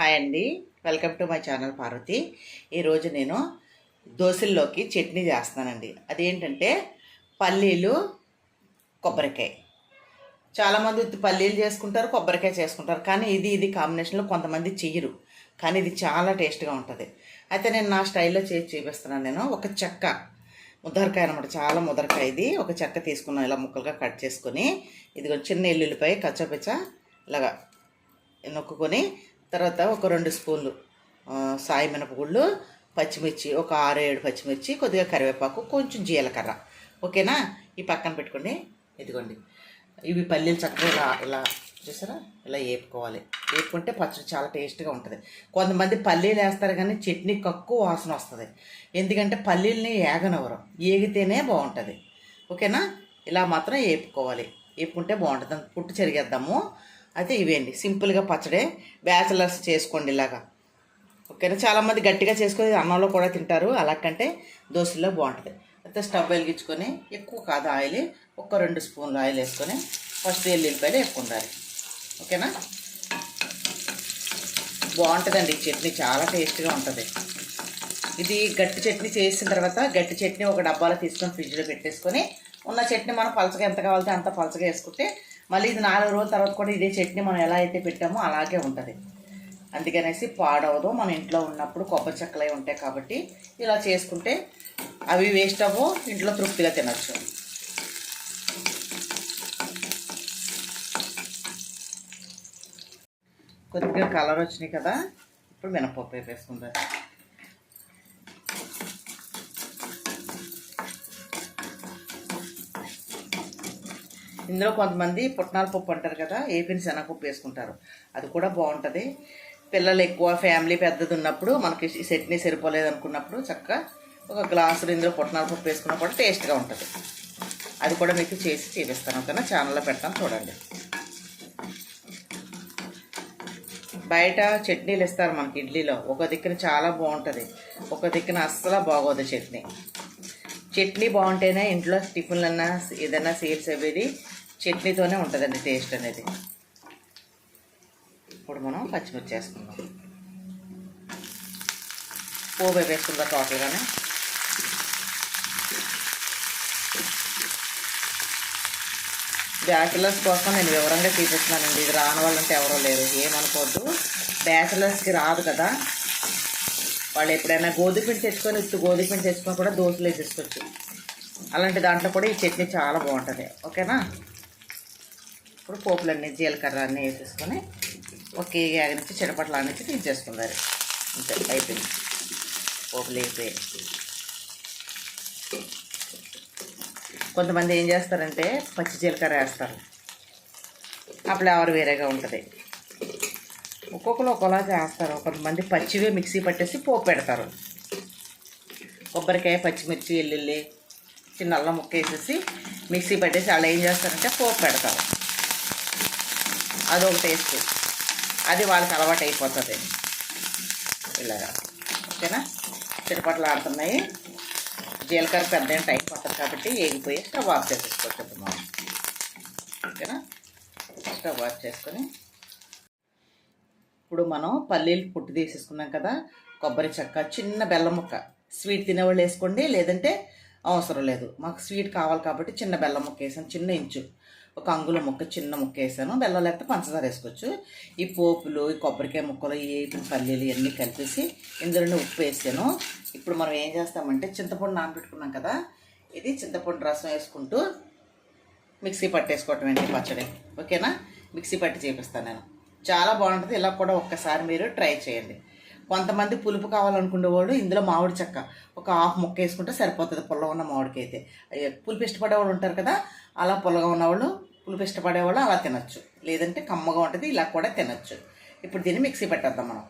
Hi అండి. Welcome to my channel Parvathi. ఈరోజు నేను దోశల్లోకి చట్నీ చేస్తానండి. అదేంటంటే పల్లీలు కొబ్బరికాయ. చాలామంది పల్లీలు చేసుకుంటారు కొబ్బరికాయ చేసుకుంటారు. కానీ ఇది ఇది కాంబినేషన్లో కొంతమంది చెయ్యరు. కానీ ఇది చాలా టేస్ట్గా ఉంటుంది. అయితే నేను నా స్టైల్లో చేసి చూపిస్తున్నాను నేను. ఒక చెక్క. ముద్దరకాయ అనమాట చాలా ముదరకాయ ఇది. ఒక చెక్క తీసుకున్నాను ఇలా ముక్కలుగా కట్ చేసుకొని. ఇది చిన్న ఎల్లుల్లిపై కచ్చపిచ్చ ఇలాగా నొక్కుకొని తర్వాత ఒక రెండు స్పూన్లు సాయి మినపగుళ్ళు పచ్చిమిర్చి ఒక ఆరు ఏడు పచ్చిమిర్చి కొద్దిగా కరివేపాకు కొంచెం జీలకర్ర. ఓకేనా? ఈ పక్కన పెట్టుకోండి. ఇదిగోండి. ఇవి పల్లీలు చక్కగా ఇలా ఇలా చూసారా? ఇలా వేపుకోవాలి వేపుకుంటే పచ్చడి చాలా టేస్ట్గా ఉంటుంది. కొంతమంది పల్లీలు వేస్తారు కానీ చట్నీ కక్కు వాసన వస్తుంది. ఎందుకంటే పల్లీలని ఏగనవరు ఏగితేనే బాగుంటుంది. ఓకేనా? ఇలా మాత్రం వేపుకోవాలి వేపుకుంటే బాగుంటుంది. పుట్టు చెరిగేద్దాము. అయితే ఇవేండి? సింపుల్గా పచ్చడే బ్యాచిలర్స్ చేసుకోండి ఇలాగా. ఓకేనా? చాలామంది గట్టిగా చేసుకొని అన్నంలో కూడా తింటారు. అలా కంటే దోశల్లో బాగుంటుంది. అయితే స్టవ్ వెలిగించుకొని ఎక్కువ కాదు ఆయిల్ ఒక్క రెండు స్పూన్లు ఆయిల్ వేసుకొని ఫస్ట్ వెల్లుల్లిపాయలు ఎక్కువ ఉండాలి. ఓకేనా? బాగుంటుందండి. ఈ చట్నీ చాలా టేస్ట్గా ఉంటుంది. ఇది గట్టి చట్నీ చేసిన తర్వాత గట్టి చట్నీ ఒక డబ్బాలో తీసుకొని ఫ్రిడ్జ్లో పెట్టేసుకొని ఉన్న చట్నీ మనం పలచగా ఎంత కావాలంటే అంత పలచగా వేసుకుంటే మళ్ళీ ఇది నాలుగు రోజుల తర్వాత కూడా ఇదే చట్నీ మనం ఎలా అయితే పెట్టామో అలాగే ఉంటుంది. అందుకనేసి పాడవదు. మన ఇంట్లో ఉన్నప్పుడు కొబ్బరి చెక్కలు అవి ఉంటాయి కాబట్టి ఇలా చేసుకుంటే అవి వేస్ట్ అవ్వో ఇంట్లో తృప్తిగా తినచ్చు. కొద్దిగా కలర్ వచ్చినాయి కదా ఇప్పుడు మినపప్పు వేసుకుందాం. ఇందులో కొంతమంది పుట్నాల పప్పు అంటారు కదా ఏపిన శనగపప్పు వేసుకుంటారు. అది కూడా బాగుంటుంది. పిల్లలు ఎక్కువ ఫ్యామిలీ పెద్దది ఉన్నప్పుడు మనకి చట్నీ సరిపోలేదు అనుకున్నప్పుడు చక్కగా ఒక గ్లాసులు ఇందులో పుట్నాల పప్పు వేసుకున్నా కూడా టేస్ట్గా ఉంటుంది. అది కూడా మీకు చేసి చూపిస్తాను ఓకేనా? ఛానల్లో పెడతాను చూడండి. బయట చట్నీలు ఇస్తారు మనకి ఇడ్లీలో. ఒక దిక్కున చాలా బాగుంటుంది. ఒక దిక్కున అస్సలు బాగోదు చట్నీ. చట్నీ బాగుంటేనే ఇంట్లో టిఫిన్లన్నా ఏదైనా సేల్స్ అవ్వేది చట్నీతోనే ఉంటుందండి టేస్ట్ అనేది. ఇప్పుడు మనం పచ్చిమిర్చి వేసుకుందాం. పోబే వేసుకుందాం టోటల్గానే బ్యాచిలర్స్ కోసం నేను వివరంగా చూపిస్తున్నానండి. ఇది రాని వాళ్ళంటే ఎవరో లేరు. ఏమనుకోవద్దు. బ్యాచిలర్స్కి రాదు కదా. వాళ్ళు ఎప్పుడైనా గోధుమ పిండి తెచ్చుకొని ఇటు గోధుమ పిండి తెచ్చుకొని కూడా దోశలు వేసేసుకోవచ్చు. అలాంటి దాంట్లో కూడా ఈ చట్నీ చాలా బాగుంటుంది. ఓకేనా? ఇప్పుడు పోపులన్నీ జీలకర్ర అన్నీ వేసేసుకొని ఒకే యాగ నుంచి చిడపట్లు నుంచి తీసేసుకున్నారు అంతే అయిపోయింది. పోపులు అయిపోయాయి. కొంతమంది ఏం చేస్తారంటే పచ్చి జీలకర్ర వేస్తారు. ఆ ఫ్లేవర్ వేరేగా ఉంటుంది. ఒక్కొక్కరు ఒకలా చేస్తారు. కొంతమంది పచ్చివే మిక్సీ పట్టేసి పోపు పెడతారు. కొబ్బరికాయ పచ్చిమిర్చి వెల్లుల్లి చిన్న అల్లం ముక్క వేసేసి మిక్సీ పట్టేసి వాళ్ళు ఏం చేస్తారంటే పోపు పెడతారు. అదొక టేస్ట్. అది వాళ్ళకి అలవాటు అయిపోతుంది. ఇలాగా. ఓకేనా? చిటపట్లు ఆడుతున్నాయి. జీలకర్ర పెద్ద అయిపోతుంది కాబట్టి ఏగిపోయి స్టవ్ ఆఫ్ చేసేసుకోవచ్చు మనం. ఓకేనా? స్టవ్ ఆఫ్ చేసుకొని ఇప్పుడు మనం పల్లీలు పుట్టి తీసేసుకున్నాం కదా. కొబ్బరి చెక్క చిన్న బెల్లం ముక్క. స్వీట్ తినేవాళ్ళు వేసుకోండి. లేదంటే అవసరం లేదు. మాకు స్వీట్ కావాలి కాబట్టి చిన్న బెల్లం ముక్క వేసాను చిన్న ఇంచు. ఒక అంగుళం ముక్క చిన్న ముక్క వేసాను. బెల్లం లేకపోతే పంచదార వేసుకోవచ్చు. ఈ పోపులు ఈ కొబ్బరికాయ ముక్కలు ఈ పల్లీలు ఇవన్నీ కలిపేసి ఇందులోనే ఉప్పు వేసాను. ఇప్పుడు మనం ఏం చేస్తామంటే చింతపండు నానబెట్టుకున్నాం కదా ఇది చింతపండు రసం వేసుకుంటూ మిక్సీ పట్టేసుకోవటం ఏంటి పచ్చడి. ఓకేనా? మిక్సీ పట్టి చేపిస్తాను నేను. చాలా బాగుంటుంది. ఇలా కూడా ఒక్కసారి మీరు ట్రై చేయండి. కొంతమంది పులుపు కావాలనుకునే వాళ్ళు ఇందులో మామిడి చెక్క ఒక హాఫ్ ముక్క వేసుకుంటే సరిపోతుంది పుల్లగా ఉన్న మామిడికైతే. అయ్యో, పులుపు ఇష్టపడేవాళ్ళు ఉంటారు కదా అలా పుల్లగా ఉన్నవాళ్ళు పులుపు ఇష్టపడేవాళ్ళు అలా తినచ్చు. లేదంటే కమ్మగా ఉంటుంది ఇలా కూడా తినచ్చు. ఇప్పుడు దీన్ని మిక్సీ పెట్టేద్దాం మనం.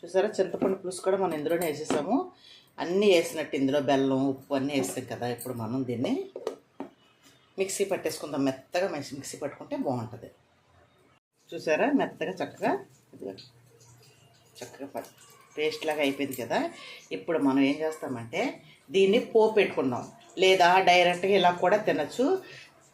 చూసారా చింతపండు పులుసు కూడా మనం ఇందులోనే వేసేసాము. అన్నీ వేసినట్టు ఇందులో బెల్లం ఉప్పు అన్నీ వేస్తాం కదా ఇప్పుడు మనం దీన్ని మిక్సీ పట్టేసుకుందాం. మెత్తగా మిక్సీ పట్టుకుంటే బాగుంటుంది. చూసారా మెత్తగా చక్కగా ఇదిగో చక్కగా పేస్ట్ లాగా అయిపోయింది కదా. ఇప్పుడు మనం ఏం చేస్తామంటే దీన్ని పోపు పెట్టుకుందాం. లేదా డైరెక్ట్గా ఇలా కూడా తినచ్చు.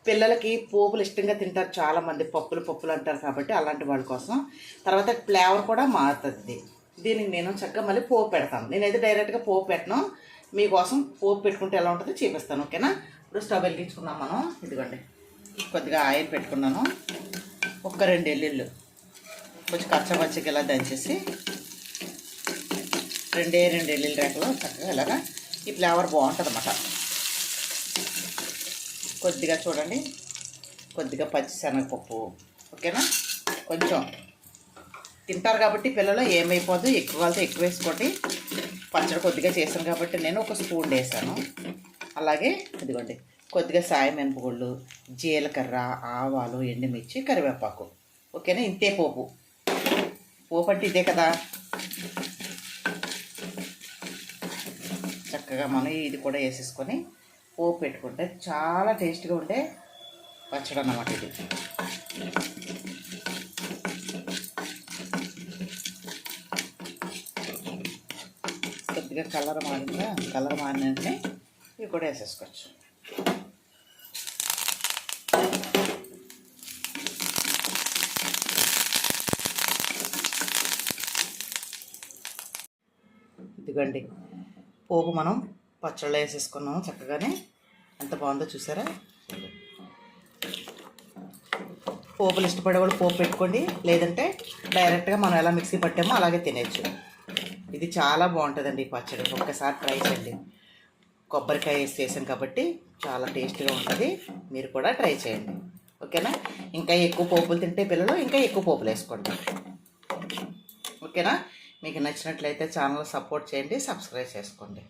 పిల్లలకి పోపులు ఇష్టంగా తింటారు. చాలామంది పప్పులు పప్పులు అంటారు కాబట్టి అలాంటి వాళ్ళ కోసం. తర్వాత ఫ్లేవర్ కూడా మారుతుంది. దీనికి నేను చక్కగా మళ్ళీ పోపు పెడతాను. నేనైతే డైరెక్ట్గా పోపు పెట్టను. మీకోసం పోపు పెట్టుకుంటే ఎలా ఉంటుందో చూపిస్తాను ఓకేనా? ఇప్పుడు స్టవ్ వెలిగించుకున్నాం మనం. ఇదిగోండి. కొద్దిగా ఆయిల్ పెట్టుకున్నాను. ఒక్క రెండు ఎల్లుళ్ళు. కొంచెం కచ్చపచ్చకి ఇలా దంచేసి రెండే రెండు ఎల్లుల్లి రేకలు చక్కగా ఇలాగా ఈ ఫ్లేవర్ బాగుంటుంది అన్నమాట కొద్దిగా చూడండి కొద్దిగా పచ్చి శనగపప్పు ఓకేనా? కొంచెం తింటారు కాబట్టి పిల్లలు ఏమైపోదు ఎక్కువ వాళ్ళతో ఎక్కువ వేసుకోండి. పచ్చడి కొద్దిగా చేశాను కాబట్టి నేను ఒక స్పూన్ వేసాను. అలాగే ఇదిగోండి కొద్దిగా సాయం మినపగుళ్ళు జీలకర్ర ఆవాలు ఎండుమిర్చి కరివేపాకు ఓకేనా? ఇంతే పోపు. పోపట్టి ఇదే కదా. చక్కగా మనం ఇది కూడా వేసేసుకొని పోపు పెట్టుకుంటే చాలా టేస్ట్గా ఉండే పచ్చడి అన్నమాట ఇది. కొద్దిగా కలర్ మారిందా? కలర్ మారిన ఇవి కూడా వేసేసుకోవచ్చు. ఇదిగండి. పోపు మనం పచ్చళ్ళు వేసేసుకున్నాము చక్కగానే. ఎంత బాగుందో చూసారా? పోపులు ఇష్టపడే వాళ్ళు పోపు పెట్టుకోండి. లేదంటే డైరెక్ట్గా మనం ఎలా మిక్సీ పట్టామో అలాగే తినేచ్చు ఇది చాలా బాగుంటుందండి ఈ పచ్చడి. ఒక్కసారి ట్రై చేయండి. కొబ్బరికాయ వేసి చేసాం కాబట్టి చాలా టేస్ట్గా ఉంటుంది. మీరు కూడా ట్రై చేయండి. ఓకేనా? ఇంకా ఎక్కువ పోపులు తింటే పిల్లలు ఇంకా ఎక్కువ పోపులు వేసుకోండి. ఓకేనా? మీకు నచ్చినట్లయితే ఛానల్ సపోర్ట్ చేయండి సబ్స్క్రైబ్ చేసుకోండి.